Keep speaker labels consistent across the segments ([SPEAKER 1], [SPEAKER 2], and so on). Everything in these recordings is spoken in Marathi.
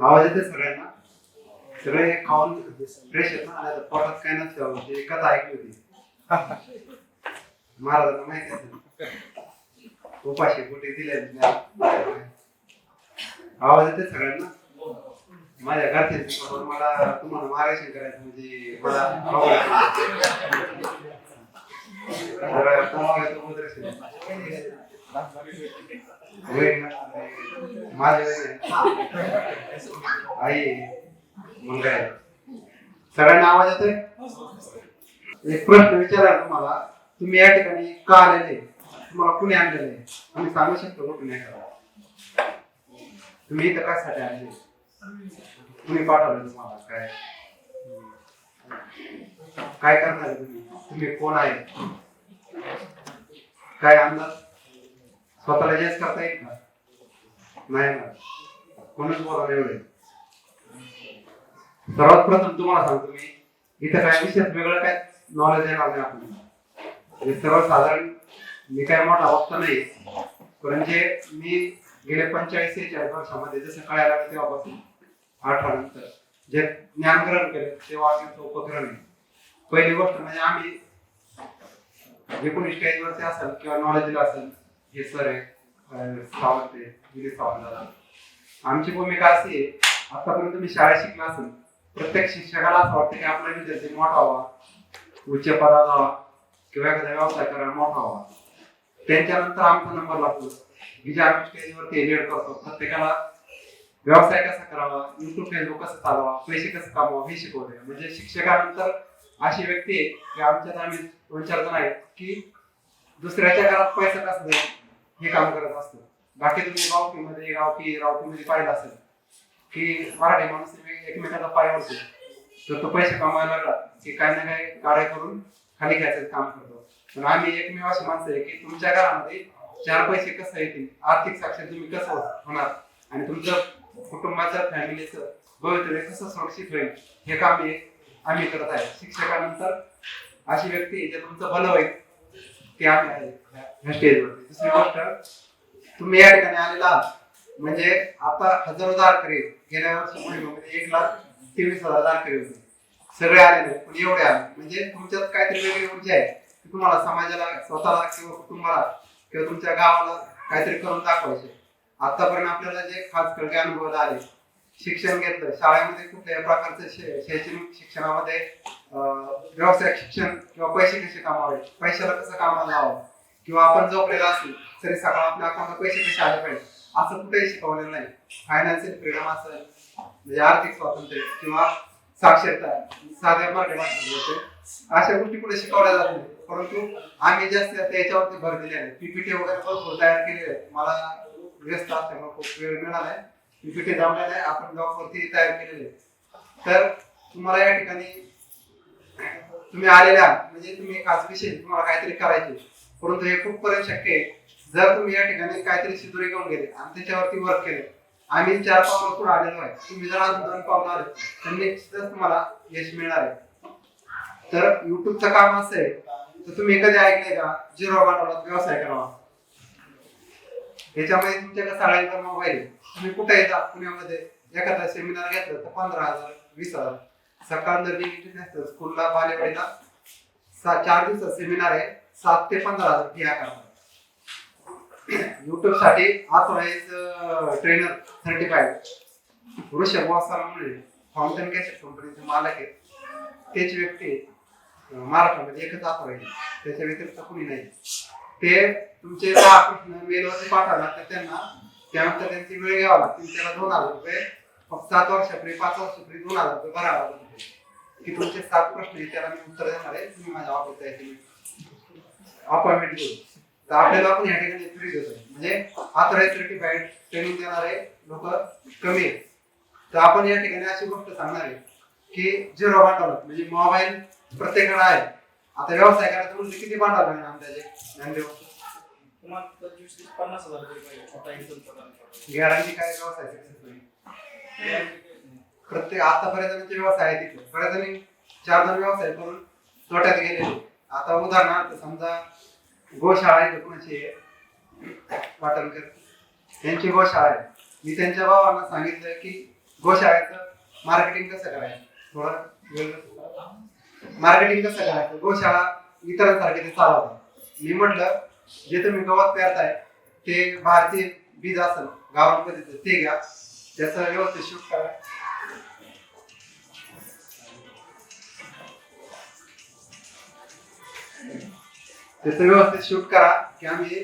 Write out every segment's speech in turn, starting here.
[SPEAKER 1] आवाज येते सगळ्यांना. सगळे खाऊन फ्रेश आहेत ना आणि तर पोटात काय नसतं म्हणजे एकच ऐकली होती महाराजांना माहिती आहे. उपाशी कुठे दिले आवाज येते सगळ्यांना. माझ्या घरचे मला तुम्हाला मार्गदर्शन करायचं म्हणजे मला आवड आई मुलगा आहे सगळ्यांना आवाज येतोय एक प्रश्न विचारा तुम्हाला तुम्ही या ठिकाणी का आलेले? तुम्हाला कुणी आणलेले? आम्ही सांगू शकतो कुठून आहे तुम्ही इथं कशासाठी आणले कुणी पाठवलं तुम्हाला? काय? काय करणार तुम्ही? तुम्ही कोण आहे? काय अंदाज स्वतःला जज करता येईल का नाही ना. कोणच बोलायला एवढे. सर्वात प्रथम तुम्हाला सांगतो मी इथं काय विशेष वेगळं काय नॉलेज येणार नाही आपण सर्वसाधारण मी काय मोठा वक्त नाही कारण जे मी गेले पंचेचाळीस चाळीस वर्षामध्ये जसं कळायला लागलं तेव्हापासून अठरा नंतर जे ज्ञान ग्रहण केलं ते वाचण्याचं उपक्रम आहे. पहिली गोष्ट म्हणजे आम्ही एकोणीस चाळीस वर्ष असेल किंवा नॉलेज असेल हे सर आहे. अं, सावंत आहे. विजय सावंत दादा. आमची भूमिका अशी आहे आतापर्यंत मी शाळेत शिकला असेल प्रत्येक शिक्षकाला असं वाटतं की आपला विद्यार्थी मोठा व्हावा. उच्च पदा जावा. किंवा एखादा व्यवसाय करायला मोठा व्हावा. त्यांच्यानंतर आमचा नंबर लागतो. की जे आम्ही स्टेजवरती करतो प्रत्येकाला व्यवसाय कसा करावा युट्यूब फेसबुक कसं चालवा पैसे कसं कमवा हे शिकवते म्हणजे शिक्षकानंतर अशी व्यक्ती आहे की आमच्यात आम्ही दोन चार जण आहेत की दुसऱ्याच्या घरात पैसा कसा जाईल हे काम करत असतो. बाकी तुम्ही गावकीमध्ये गावकी गावकीमध्ये पाहिलं असेल. की मराठी माणूस एक- एकमेकाचा पाय ओढतो तर तो पैसे कमवायला लागला. की काही ना काही कार्य करून खाली घ्यायचं काम करतो. पण आम्ही एकमेव अशी माणसं आहे की तुमच्या घरामध्ये चार पैसे कसं येतील आर्थिक साक्षर तुम्ही कसं होणार? आणि तुमचं कुटुंबाचं फॅमिलीचं भवितव्य कसं सुरक्षित होईल? हे काम हे आम्ही करत आहे. शिक्षकानंतर अशी व्यक्ती जे तुमचं भलं होईल. ते आम्ही ह्या- स्टेजवरती दुसरी गोष्ट तुम्ही या ठिकाणी आलेला आहात. म्हणजे आता हजारो दारकरी गेल्या वर्षी एक लाख तेवीस हजार दारकरी होते. सगळे आलेले पण एवढे आले म्हणजे तुमच्यात काहीतरी वेगळी ऊर्जा आहे. की तुम्हाला समाजाला स्वतःला किंवा कुटुंबाला किंवा तुमच्या गावाला काहीतरी करून दाखवायचे. आतापर्यंत आपल्याला जे खास कळके अनुभव आले शिक्षण घेतलं शाळेमध्ये कुठल्याही प्रकारचं शैक्षणिक शिक्षणामध्ये व्यवसाय शिक्षण किंवा पैसे कसे कमावे? पैशाला कसं कामाला लावावं? किंवा आपण झोपलेला असेल तरी सकाळ आपल्या अकाउंटला पैसे कसे आले पाहिजे? असं कुठेही शिकवलेलं नाही. फायनान्शियल फ्रीडम असेल म्हणजे आर्थिक स्वातंत्र्य किंवा साक्षरता साध्या मराठी बोलते अशा गोष्टी कुठे शिकवल्या जात नाही परंतु आम्ही जास्त याच्यावरती भर दिले आहे. पीपीटी वगैरे भरपूर तयार केले आहेत मला व्यस्त असल्यामुळे खूप वेळ मिळाला आहे. पीपीटी जमलेला आहे. आपण जॉबवरती तयार केलेले आहे. तर तुम्हाला या ठिकाणी तुम्ही आलेल्या म्हणजे तुम्ही खास विषय तुम्हाला काहीतरी करायचे. परंतु हे खूप पर्यंत शक्य आहे. जर तुम्ही या ठिकाणी काहीतरी शिदुरी घेऊन गेले आणि त्याच्यावरती वर्क केले आम्ही चार पावलं पुढे आलेलो आहे. तुम्ही जर अजून दोन पावलं आले तर निश्चितच तुम्हाला यश मिळणार आहे. तर युट्यूबचं काम असं आहे तर तुम्ही कधी ऐकले का? झिरो बनवला व्यवसाय करावा. याच्यामध्ये तुमच्याकडे सगळ्यांचा मोबाईल आहे. तुम्ही कुठे येतात पुण्यामध्ये. एखादा सेमिनार घेतलं तर पंधरा हजार वीस हजार. सकाळ जर स्कूलला बालेवाडीला सा चार दिवसाचा सेमिनार आहे. सात ते पंधरा हजार फी आकारतात युट्यूबसाठी ऑथोराइज ट्रेनर सर्टिफाईड वृषभ वासाला म्हणून फाउंटन कॅसेट कंपनीचे मालक आहेत. तेच व्यक्ती महाराष्ट्रामध्ये एकच ऑथोराइज त्याच्या व्यतिरिक्त कुणी नाही. ते तुमचे मेलवरती पाठवावे तर त्यांना त्यानंतर त्यांची वेळ घ्यावा लागते. त्याला दोन हजार रुपये. फक्त सात वर्षापूर्वी पाच वर्षापूर्वी दोन हजार रुपये भरावा लागतो की तुमचे सात प्रश्न आहेत, त्याला मी उत्तर देणार आहे. तुम्ही माझ्या ऑफिसला यायचे अपॉइंटमेंट घेऊन. तर आपल्याला पण या ठिकाणी फ्री देतो. म्हणजे ऑथराईज सर्टिफाईड ट्रेनिंग देणारे लोक कमी आहेत. तर आपण या ठिकाणी अशी गोष्ट सांगणार आहे की झिरो भांडवल. म्हणजे मोबाईल प्रत्येकाकडे आहे. आता व्यवसाय करायचं म्हणजे किती भांडवल
[SPEAKER 2] तुम्हाला पंचवीस ते पन्नास हजार
[SPEAKER 1] गॅरंटी काय व्यवसाय प्रत्येक आतापर्यंत जे व्यवसाय आहे तिथे बऱ्याच जणी चार दोन व्यवसाय करून तोट्यात गेलेले आता उदाहरणार्थ समजा गोशाळा आहे कोणाची आहे, पाटणकर त्यांची गोशाळा आहे. मी त्यांच्या भावांना सांगितलं की गोशाळेचं मार्केटिंग कसं करायचं? थोडं मार्केटिंग कसं करायचं? गोशाळा इतरांसारखे ते चालवतात. मी म्हटलं जे तुम्ही गवत पेरताय ते भारतीय बीज असेल गावांमध्ये ते घ्या. त्याचं व्यवस्थित शूट करा. त्याचं व्यवस्थित शूट करा की आम्ही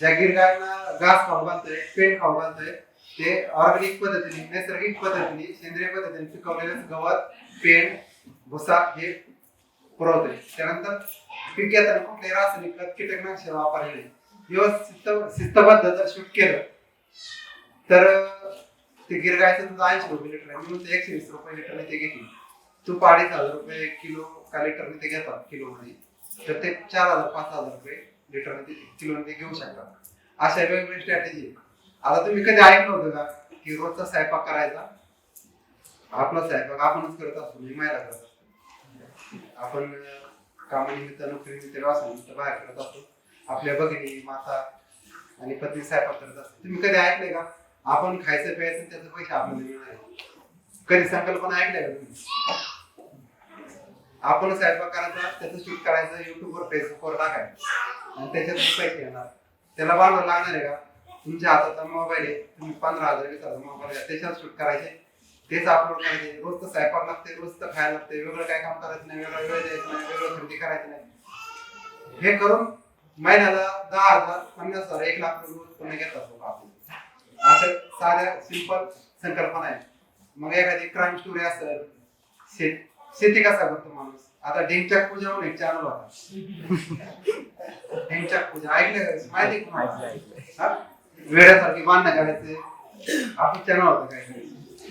[SPEAKER 1] ज्या गायना घास खाऊ घालतोय पेंट खाऊ घालतोय. ते ऑर्गॅनिक पद्धतीने नैसर्गिक पद्धतीने सेंद्रिय पद्धतीने पिकवलेलं गवत पेंट भुसा हे पुरवतोय. त्यानंतर पीक घेताना कुठले रासायनिक खत, कीटकनाशक वापरले व्यवस्थित शिस्तबद्ध जर शूट केलं तर ते गिरगायचं तुझं ऐंशी रुपये लिटर आहे. म्हणून ते एकशे वीस रुपये लिटरने ते घेतली. तूप अडीच हजार रुपये किलो का लिटरने ते घेतात किलोमध्ये तर ते चार हजार पाच हजार रुपये लिटर किलोमध्ये किलो घेऊ शकतात अशा वेगवेगळ्या स्ट्रॅटेजी आता तुम्ही कधी ऐकलं होतं का की रोजचा स्वयंपाक करायचा? आपला स्वयंपाक आपणच करत असतो म्हणजे महिला करत असतो. आपण अं, कामानिमित्त नोकरीनिमित्त व्यवसायानिमित्त बाहेर करत असतो. आपल्या भगिनी माता आणि पत्नी स्वयंपाक करत असतो तुम्ही कधी ऐकलंय का? आपण खायचं प्यायचं आणि त्याचे पैसे आपल्याला मिळणार कधी संकल्पना ऐकल्या का तुम्ही? आपण स्वयंपाक करायचा त्याचं शूट करायचं युट्यूबवर फेसबुकवर टाकायचं. आणि त्याच्यात पैसे येणार त्याला भांडवल लागणार आहे का? तुमच्या हाताचा मोबाईल आहे तुम्ही पंधरा हजार वीस हजार मोबाईल आहे त्याच्यावर शूट करायचे. तेच अपलोड करायचे. रोजचं स्वयंपाक लागते तर खायला लागते. वेगळं काय काम करायचं नाही वेगळा वेळ द्यायचं नाही वेगळं खरेदी करायचं नाही. हे करून महिन्याला दहा हजार पन्नास हजार एक लाख रुपये उत्पन्न घेत असतो आपण असं साध्या सिंपल संकल्पना आहे. मग एखादी क्राईम स्टोरी असेल शेत शेती कसा करतो माणूस? आता ढेंगचाक पूजा म्हणून एक चॅनल होता ढेंगचाक पूजा ऐकलं? माहिती का? हा? वेड्यासारखी बांधणं काढायचे आपण चॅनल होता काय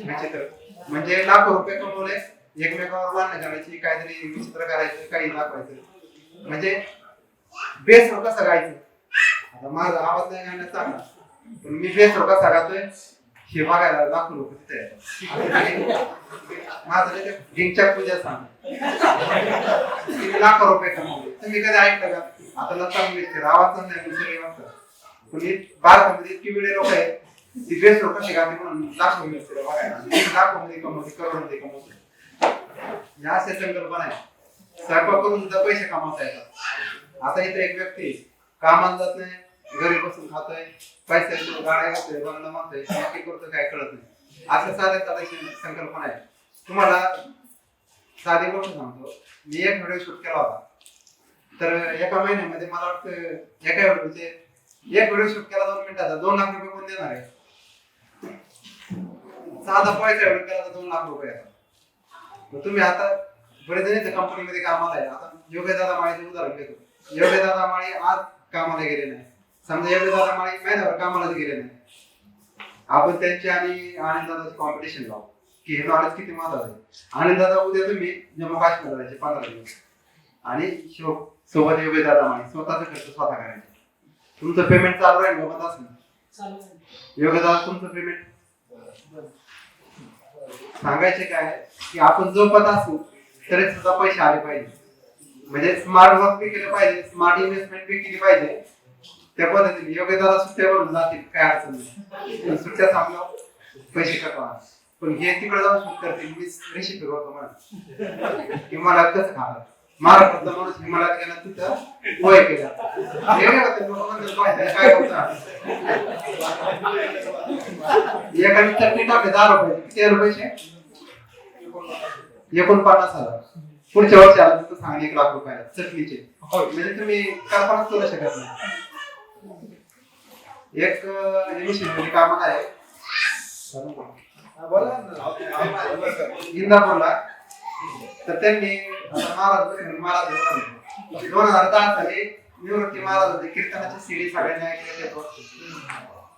[SPEAKER 1] विचित्र. म्हणजे लाखो रुपये कमवले एकमेकावर बांधणं काढायची काहीतरी विचित्र करायचं काही दाखवायचं. म्हणजे बेस कसं गायचं आता माझा आवाज नाही गाण्यात चांगला पण मी बेस कसा गातोय हे बघायला लाखो लोक तिथे. माझं ढिंगच्या पूजा सांग. लाखो रुपये कमावले. तुम्ही कधी ऐकलं का? आता लता मंगेशकर आवाज नाही दुसरे वाजतात पण भारतामध्ये इतकी वेळे लोक आहेत ती बेस लोक कशी गाते म्हणून लाखो मिळते बघायला लाखो मध्ये कमवते करोडमध्ये कमवते या असे संकल्पना आहे स्वयंपाक करून सुद्धा पैसे कमावता येतात. आता इथे एक व्यक्ती कामाला जात नाही घरी बसून खातोय पैसे गाड्या घातोय बंगला मारतोय नक्की करतोय काय कळत नाही. असं साध्या साधायची संकल्पना आहे. तुम्हाला साधी गोष्ट सांगतो. मी एक व्हिडिओ शूट केला होता. तर एका महिन्यामध्ये मला वाटतं एका व्हिडिओचे एक व्हिडिओ शूट केला दोन मिनिटाचा दोन लाख रुपये कोण देणार आहे? साधा पैसा व्हिडिओ केला तर दोन लाख रुपये मग तुम्ही आता बरेच जण कंपनीमध्ये कामाला आहे. आता योग्य दादा माळीचे उदाहरण घेतो. योग्य दादा माळी आज कामाला गेले नाही समजा योग्य दादा माळी महिन्याभर कामालाच गेले नाही. आपण त्यांची आणि आनंद दादाची कॉम्पिटिशन लावू. की हे नॉलेज किती महत्वाचं आहे. आनंद दादा उद्या तुम्ही जम्मू काश्मीर जायचे पंधरा दिवस. आणि शो सोबत योग्य दादा माळी स्वतःचा खर्च स्वतः करायचे. तुमचं पेमेंट चालू राहील गमत असेल. योग्य दादा तुमचं पेमेंट सांगायचे काय? की आपण जोपत असू तरी सुद्धा पैसे आले पाहिजे. म्हणजे स्मार्ट वर्क बी केलं पाहिजे स्मार्ट इन्व्हेस्टमेंट बी केली पाहिजे. त्या पद्धतीने योग्य दादा सुट्ट्यावरून जातील काय अडचण नाही. पण सुट्ट्या थांबल्यावर पैसे कटवा. पण हे तिकडे जाऊन शूट करतील मी रेसिपी करतो मला हिमालयात कसं खाणार? महाराष्ट्रातला माणूस हिमालयात गेला तिथं वय केला. हे काय होतं, लोकं म्हणतात, "काय- काय होतं? एखादी चटणी टाकले दहा रुपये किती पैसे एकोणपन्नास हजार. पुढच्या वर्षी आला तर सांग एक लाख रुपयाला चटणीचे. म्हणजे तुम्ही कल्पनाच करू शकत नाही. एक मिशन कामात आहे. इंदापूरला. तर त्यांनी महाराज महाराज दोन हजार दहा साली निवृत्ती महाराज होते. कीर्तनाची सीडी सगळ्यांनी ऐकले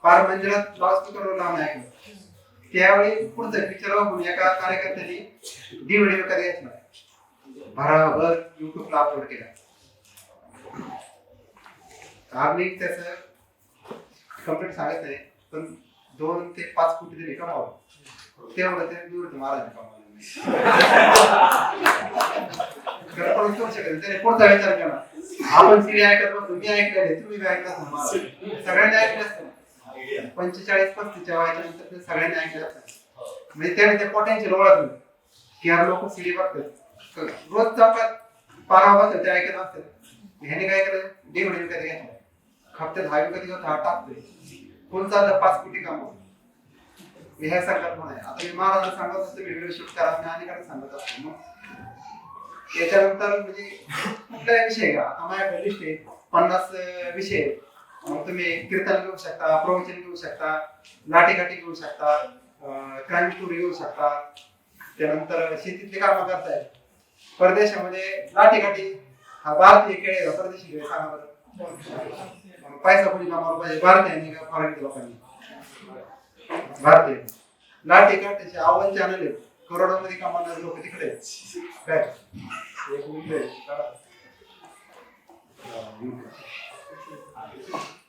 [SPEAKER 1] फार मंदिरात लाऊडस्पीकरवर लावून ऐकलं त्यावेळी पुढचं पिक्चर बघून एका कार्यकर्त्यांनी डीव्हीडी विकत घेतला. भराभर युट्यूबला अपलोड केला. आम्ही त्याचं कंप्लीट सांगायचं आहे पण दोन ते पाच कोटी तरी कमावलं तेवढं ते निवृत्ती महाराज कमावलं करू त्याने पुढचा विचार केला. आपण सिडी ऐकत बसतो मी ऐकलेले तुम्ही ऐकला ऐकलं सगळ्यांनी ऐकलं असतं. पंचेचाळीस पस्तीसच्या वयाच्या नंतर ते सगळ्यांनी ऐकलं असतं. म्हणजे त्याने ते पोटेन्शियल ओळखलं की यार लोक सिडी बघतात. रोज चौकात पारा बसतात ते ऐकत असतात. ह्याने काय केलं? डे म्हणजे कधी घेतलं हप्त्यात हा कधी होता हा टाकतोय. कोण चाललं? पाच कोटी कमव मी ह्या संकल्पना आहे. आता मी महाराजांना सांगत असतो मी व्हिडिओ शूट करा मी अनेकांना सांगत असतो मग याच्यानंतर म्हणजे कुठलाही विषय का आता माझ्याकडे लिस्ट आहे. पन्नास विषय मग तुम्ही कीर्तन घेऊ शकता प्रवचन घेऊ शकता लाठीकाठी घेऊ शकता क्राईम स्टोरी घेऊ शकता. त्यानंतर शेतीतली कामं करताय. परदेशामध्ये लाठीकाठी हा भारतीय खेळ आहे. परदेशी खेळ सांगा बरं. मग पैसा कोणी कमावला पाहिजे? भारतीयांनी का फॉरेन लोकांनी. भारतीय. लाठी काठीचे आव्हान चॅनल आहे करोडोमध्ये कमावणारे लोक तिकडे. काय? एक मिनिट.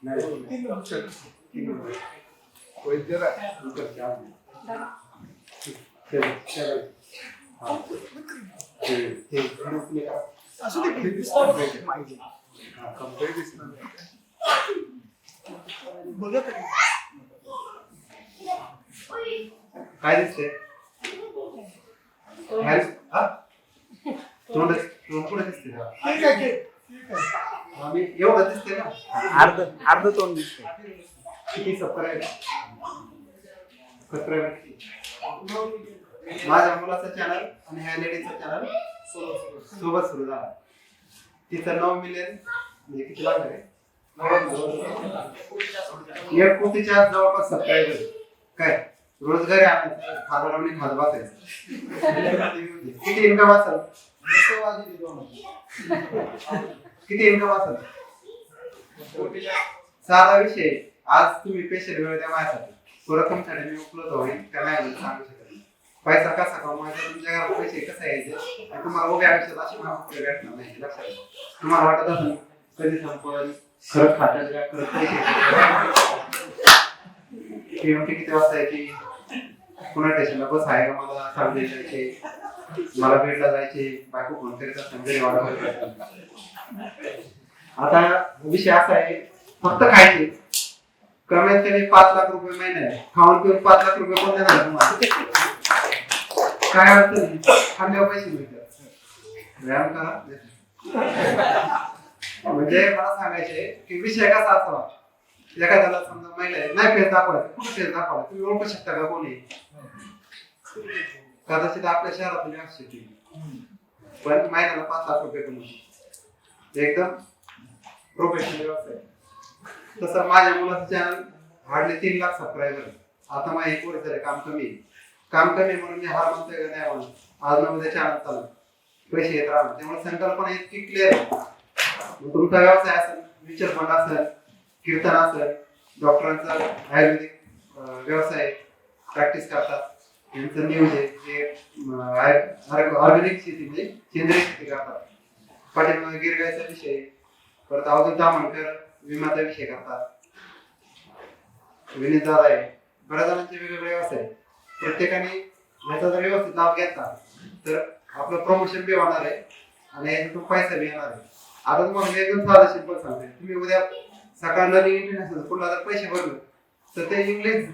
[SPEAKER 1] नाही. तीन मिनिट. वैद्य आहे. इकडचे आहे. चल, चल. हा. ते- ते group ने करा. हा, complete दिसणार नाही. काय दिसते? तोंड तोंड कुठे दिसते? आम्ही एवढं दिसते ना
[SPEAKER 3] अर्ध अर्ध तोंड दिसते
[SPEAKER 1] किती सबस्क्राईब सबस्क्राईबर किती माझ्या मुलाचा चॅनल आणि ह्या लेडीचा चॅनल सोबत सुरू झाला तिचं नऊ मिलियन म्हणजे किती लागणार आहे एक कोटीच्या जवळपास सबस्क्राईबर काय? रोजगारी आणायचं खादाडवणी खात बसायचं किती इन्कम असेल? किती इन्कम असेल? साधा विषय आज तुम्ही पेशंट वेळ द्या माझ्यासाठी. पुढं तुमच्याकडे मी उपलब्ध होईल. का नाही सांगू शकत पैसा कसा कमवायचा? तुमच्या घरात पैसे कसा यायचे? तुम्हाला उभ्या आयुष्यात अशी माणसं भेटणार नाही. लक्षात तुम्हाला वाटत असेल कधी संपल? खरंच खातात का खरंच पैसे पेमेंट किती वाजता यायची पुन्हा स्टेशनला बस आहे का मला? सांगले जायचे. मला भेटला जायचे. बायको फोन करीत असताना आता विषय असा आहे फक्त खायचे. कमीत कमी पाच लाख रुपये महिना आहे. खाऊन पिऊन पाच लाख रुपये पण देणार तुम्हाला? काय अडचण नाही. खाल्ल्यावर पैसे मिळतात. व्यायाम करा. म्हणजे मला सांगायचे की विषय कसा असावा? एखाद्याला समजा महिला आहे नाही फेस दाखवायचं कुठे फेस दाखवा तुम्ही ओळखू शकता का कोणी? कदाचित आपल्या शहरातून असू शकते पण महिन्याला पाच लाख रुपये कमवू एकदम प्रोफेशनल व्यवसाय. तसं माझ्या मुलाचं चॅनल हार्डली तीन लाख सबस्क्रायबर आता माझ्या एक वर्ष झाले काम कमी काम कमी म्हणून मी हार म्हणतोय का नाही म्हणून आज ना उद्या चॅनल चालू पैसे येत राहणार. त्यामुळे संकल्पना इतकी क्लिअर आहे. मग तुमचा व्यवसाय असेल म्युच्युअल फंड असेल कीर्तन असेल डॉक्टरांचा आयुर्वेदिक व्यवसाय प्रॅक्टिस करतात. त्यांचं न्यूज आहे जे ऑर्गॅनिक शेती म्हणजे सेंद्रिय शेती करतात. पाटील गिरगायचा विषय परत अवधूत दामणकर विम्याचा विषय करतात. विनीत दादा आहे. बऱ्याच जणांचे वेगवेगळे व्यवसाय आहेत. प्रत्येकाने याचा जर व्यवस्थित लाभ घेतला तर आपलं प्रमोशन बी होणार आहे आणि याच्यातून पैसा बी येणार आहे. आता तुम्हाला मी एकदम साधा सिंपल सांगते तुम्ही उद्या सकाळ लर्निंग असेल पुन्हा जर पैसे भरले तर ते इंग्लिश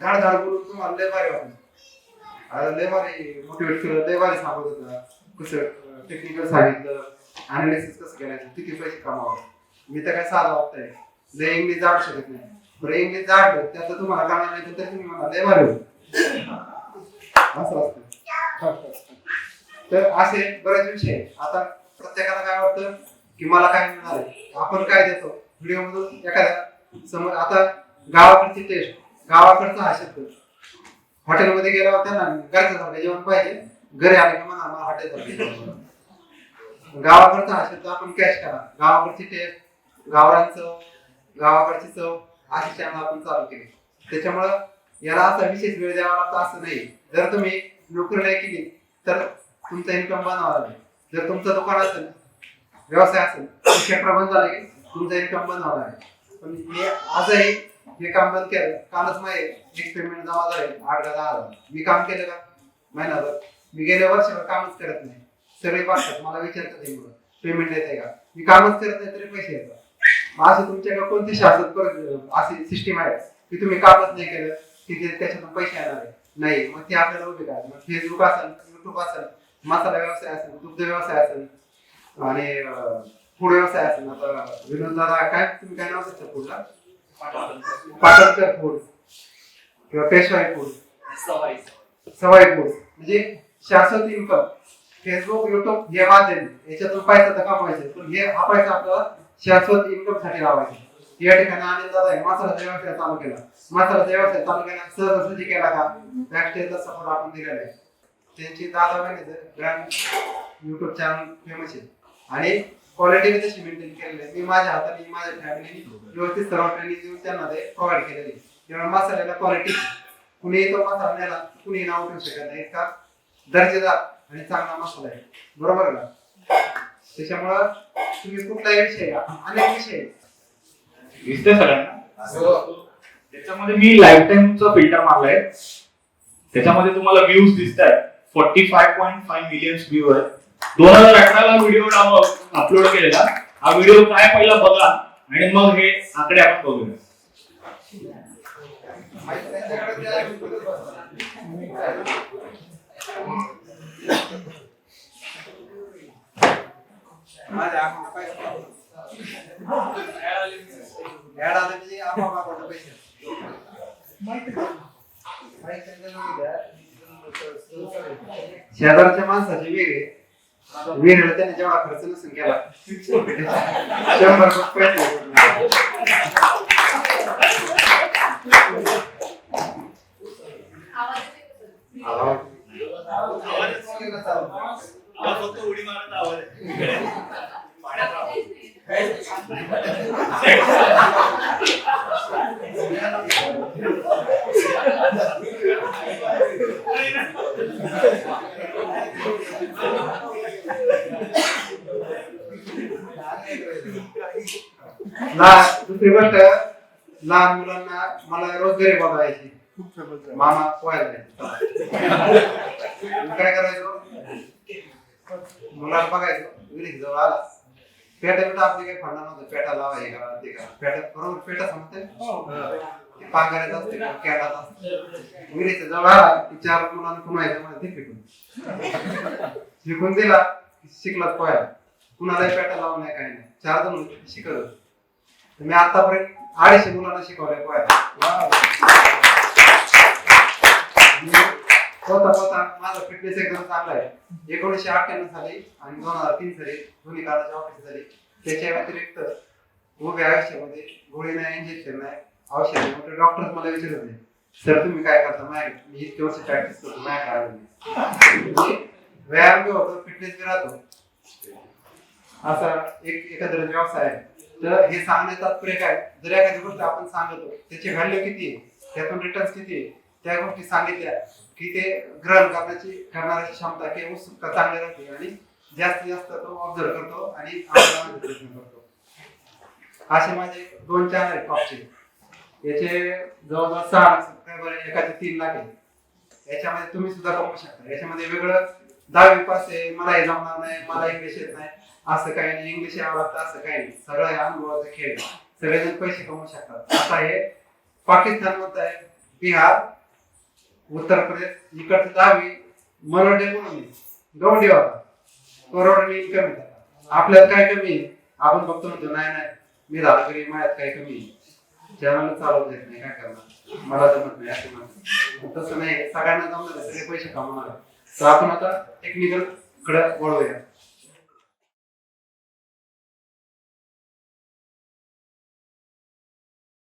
[SPEAKER 1] धाड धाड बोलून तुम्हाला लय भारी वाटलं. आता लय भारी मोटिवेट केलं लय भारी सांगत होता. कसं टेक्निकल सांगितलं अनालिसिस कसं करायचं किती पैसे कमावं. मी तर काय साधा वाटतंय लय इंग्लिश जाडू शकत नाही. बरं इंग्लिश जाडलं त्याचं तुम्हाला कळणार नाही तर तुम्ही मला लय भारी असं असतं. तर असे बरेच विषय आता प्रत्येकाला काय वाटतं? की मला काय मिळणार आहे? आपण काय देतो? व्हिडिओ मधून एखाद्या समज आता गावाकडची टेस्ट गावाकडचा हा शब्द. हॉटेलमध्ये गेल्यावर त्यांना घरचं सारखं जेवण पाहिजे. घरी आले की म्हणा मला हॉटेल गावाकडचा हा शब्द आपण कॅश करा गावाकडची टेस्ट गावरांचं गावाकडची चव अशी चॅनल आपण चालू केली. त्याच्यामुळं याला असा विशेष वेळ द्यावा लागतो असं नाही. जर तुम्ही नोकरी नाही केली तर तुमचा इन्कम बनवा लागेल. जर तुमचं दुकान असेल व्यवसाय असेल क्षेत्र बंद झाले की तुमचा इन्कम बंद होणार आहे. पण मी आजही हे काम बंद केलं कालच माझे एक पेमेंट जमा झाले आठ का दहा हजार. मी काम केलं का? महिनाभर. मी गेल्या वर्षभर कामच करत नाही. सगळे पाठतात मला विचारतात हे मुलं पेमेंट येते का? मी कामच करत नाही तरी पैसे येतात. असं तुमच्याकडे कोणती शासन अशी सिस्टीम आहे की तुम्ही कामच नाही केलं की ते त्याच्यातून पैसे येणार आहे? नाही. मग ते आपल्याला उभे काय मग फेसबुक असेल युट्यूब असेल मसाला व्यवसाय असेल दुग्ध व्यवसाय असेल आणि फूड व्यवसाय असेल आता विनोद दादा काय तुम्ही काय नाव सांगता फूडला पाटणकर फूड. किंवा पेशवाई फूड.
[SPEAKER 2] सवाई.
[SPEAKER 1] सवाई फूड. म्हणजे शाश्वत इन्कम फेसबुक युट्यूब हे माध्यम याच्यातून पैसा तर कमवायचे. पण हे हा पैसा आपल्याला शाश्वत इन्कमसाठी लावायचा. या ठिकाणी आनंद दादा आहे. मसाल्याचा व्यवसाय चालू केला. मसाल्याचा व्यवसाय चालू केला सहजासहजी केला का? बॅकस्टेजचा सपोर्ट आपण दिलेला आहे. त्यांची दादा महिन्याचं ब्रँड युट्यूब चॅनल फेमस आहे. आणि क्वालिटी तशी मेंटेन केलेली आहे. मी माझ्या हाताने माझ्या फॅमिलीने व्यवस्थित सर्व ट्रेनिंग देऊन त्यांना ते प्रोव्हाइड केलेली आहे. त्यामुळे मसाल्याला क्वालिटी कुणी तो मसाला नेला कुणी नाव ठेवू शकत नाही. इतका दर्जेदार आणि चांगला मसाला आहे. बरोबर का? त्याच्यामुळं तुम्ही कुठलाही विषय घ्या, अनेक विषय.
[SPEAKER 4] दिसतंय सगळ्यांना? त्याच्यामध्ये मी लाईफ टाईमचा फिल्टर मारलाय. त्याच्यामध्ये तुम्हाला व्ह्यूज दिसत आहेत forty five point five million view आहेत. दोन हजार अठराला व्हिडिओ अपलोड केलेला. हा व्हिडिओ काय पहिला बघा आणि मग हे आकडे आपण बघूया.
[SPEAKER 1] शेजारच्या माणसाची वेगळे. वेगळे त्याने जेवढा खर्च नसेल केला शंभर पैसे
[SPEAKER 4] फक्त उडी मारत आवाज
[SPEAKER 1] लहान दुसरी गोष्ट लहान मुलांना मला रोजगारी बोलावायची मामा पोहायला काय करायचो? मुलाला बघायचो. विहिरीत जवळ आला. पेटा बिटा आपली काही फंडा नव्हतं. पेटा लावायची का ते का पेटा बरोबर पेटा समजते ते पांघरायचं असते का कॅडात असते. विहिरीच्या जवळ आला की चार मुलांना कुणायचं मला ते फेकून शिकून दिला की शिकलाच पोहायला. कुणालाही पेटा लावून नाही काही नाही. चार जण शिकत मी आतापर्यंत अडीचशे मुलांना शिकवलंय पोहायला स्वतः स्वतः माझा फिटनेस एकदम चांगला आहे. एकोणीसशे अठ्ठ्याण्णव साली आणि दोन हजार तीन साली दोन्ही काळाची ऑफिस झाली. त्याच्या व्यतिरिक्त उभ्या आयुष्यामध्ये गोळी नाही इंजेक्शन नाही औषध नाही. डॉक्टर मला विचारत नाही. सर तुम्ही काय करता? नाही मी इतके वर्ष प्रॅक्टिस करतो नाही काय म्हणजे व्यायाम बी होतो फिटनेस बी राहतो. असा एक एकंदरीत व्यवसाय आहे. तर हे सांगण्याचा तात्पर्य काय? जर एखादी गोष्ट आपण सांगतो त्याची व्हॅल्यू किती आहे? त्यातून रिटर्न्स किती आहे? त्या गोष्टी सांगितल्या की ते ग्रहण करण्याची करणाऱ्याची क्षमता किंवा उत्सुकता चांगली राहते आणि जास्तीत जास्त तो ऑब्झर्व करतो आणि प्रयत्न करतो. असे माझे दोन चॅनल आहेत टॉपचे याचे जवळजवळ सहा सबस्क्रायबर एकाचे तीन लाख आहे याच्यामध्ये तुम्ही सुद्धा कमवू शकता. याच्यामध्ये वेगळं दहावी पास आहे मला हे जमणार नाही मला इंग्लिश येत नाही. असं काही नाही इंग्लिश यावं लागतं असं काही नाही. सगळं हे अनुभवाचा खेळ सगळेजण पैसे कमवू शकतात. आता हे पाकिस्तानमध्ये आहे बिहार उत्तर प्रदेश इकडचं दहावी मराठी म्हणून गवंडी होता. करोड इन्कम येतात आपल्यात काय कमी आहे? आपण बघतो म्हणतो नाही नाही मी झालं तरी माझ्यात काय कमी आहे? चॅनल चालवत येत नाही काय करणार? मला जमत नाही असं म्हणतात. तसं नाही सगळ्यांना जमणार सगळे पैसे कमवणार. आहे. तर आपण आता टेक्निकलकडे वळूया